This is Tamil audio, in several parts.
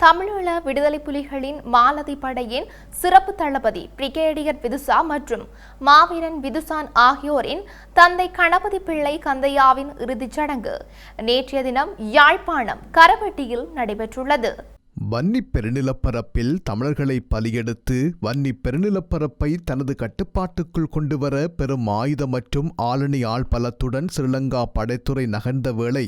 தமிழீழ விடுதலை புலிகளின் மாலதி படையின் சிறப்பு தளபதி பிரிகேடியர் விதுசா மற்றும் மாவீரன் விதுசான் ஆகியோரின் தந்தை கணபதி பிள்ளை கந்தையாவின் இறுதிச் சடங்கு. நேற்றைய தினம் யாழ்ப்பாணம் கரவட்டியில் நடைபெற்றுள்ளது. வன்னி பெருநிலப்பரப்பில் தமிழர்களை பலியெடுத்து வன்னி பெருநிலப்பரப்பை தனது கட்டுப்பாட்டுக்குள் கொண்டுவர பெரும் ஆயுத மற்றும் ஆளணி ஆள் பலத்துடன் ஸ்ரீலங்கா படைத்துறை நகர்ந்த வேளை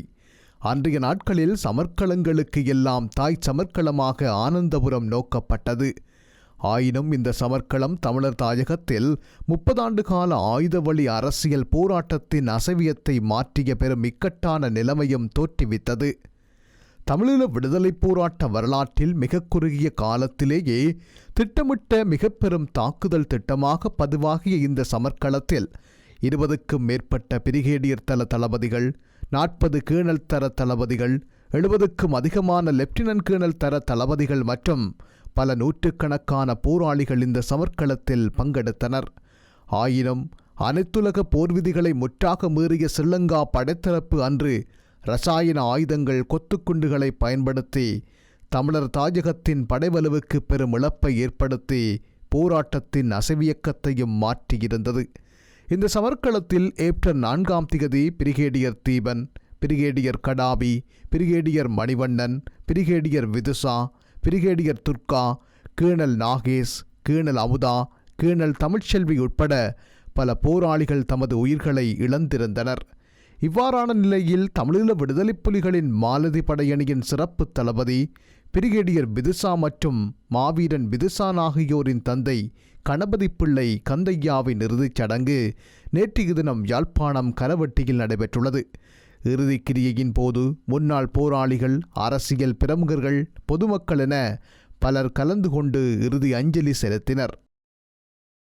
அன்றைய நாட்களில் சமர்க்களங்களுக்கு எல்லாம் தாய் சமர்க்களமாக ஆனந்தபுரம் நோக்கப்பட்டது. ஆயினும் இந்த சமர்க்களம் தமிழர் தாயகத்தில் முப்பதாண்டு கால ஆயுத வழி அரசியல் போராட்டத்தின் அசவியத்தை மாற்றிய பெரும் இக்கட்டான நிலைமையும் தோற்றுவித்தது. தமிழீழ விடுதலைப் போராட்ட வரலாற்றில் மிக குறுகிய காலத்திலேயே திட்டமிட்ட மிக பெரும் தாக்குதல் திட்டமாக பதிவாகிய இந்த சமர்க்களத்தில் இருபதுக்கும் மேற்பட்ட பிரிகேடியர் தள தளபதிகள் நாற்பது கீழல் தர தளபதிகள் எழுபதுக்கும் அதிகமான லெப்டினன்ட் கீழல் தர தளபதிகள் மற்றும் பல நூற்றுக்கணக்கான போராளிகள் இந்த சமர்க்களத்தில் பங்கெடுத்தனர். ஆயினும் அனைத்துலக போர் விதிகளை முற்றாக மீறிய ஸ்ரீலங்கா படைத்தரப்பு அன்று ரசாயன ஆயுதங்கள் கொத்துக்குண்டுகளை பயன்படுத்தி தமிழர் தாஜகத்தின் படைவலுவுக்கு பெரும் இழப்பை ஏற்படுத்தி போராட்டத்தின் அசைவியக்கத்தையும் மாற்றியிருந்தது. இந்த சமர்க்களத்தில் ஏப்ரல் நான்காம் திகதி brigadier Theepan brigadier Gaddafi brigadier Manivannan brigadier Vithusha brigadier Durga colonel Nagesh colonel Amutha colonel Tamilselvi உட்பட பல போராளிகள் தமது உயிர்களை இழந்திருந்தனர். இவ்வாறான நிலையில் தமிழீழ விடுதலைப் புலிகளின் மாலதி படையணியின் சிறப்பு தளபதி பிரிகேடியர் விதுசா மற்றும் மாவீரன் விதுசான் ஆகியோரின் தந்தை கணபதி பிள்ளை கந்தையாவின் இறுதிச் சடங்கு நேற்றைய தினம் யாழ்ப்பாணம் கரவட்டியில் நடைபெற்றுள்ளது. இறுதிக் கிரியையின் போது முன்னாள் போராளிகள் அரசியல் பிரமுகர்கள் பொதுமக்கள் என பலர் கலந்து கொண்டு இறுதி அஞ்சலி செலுத்தினர்.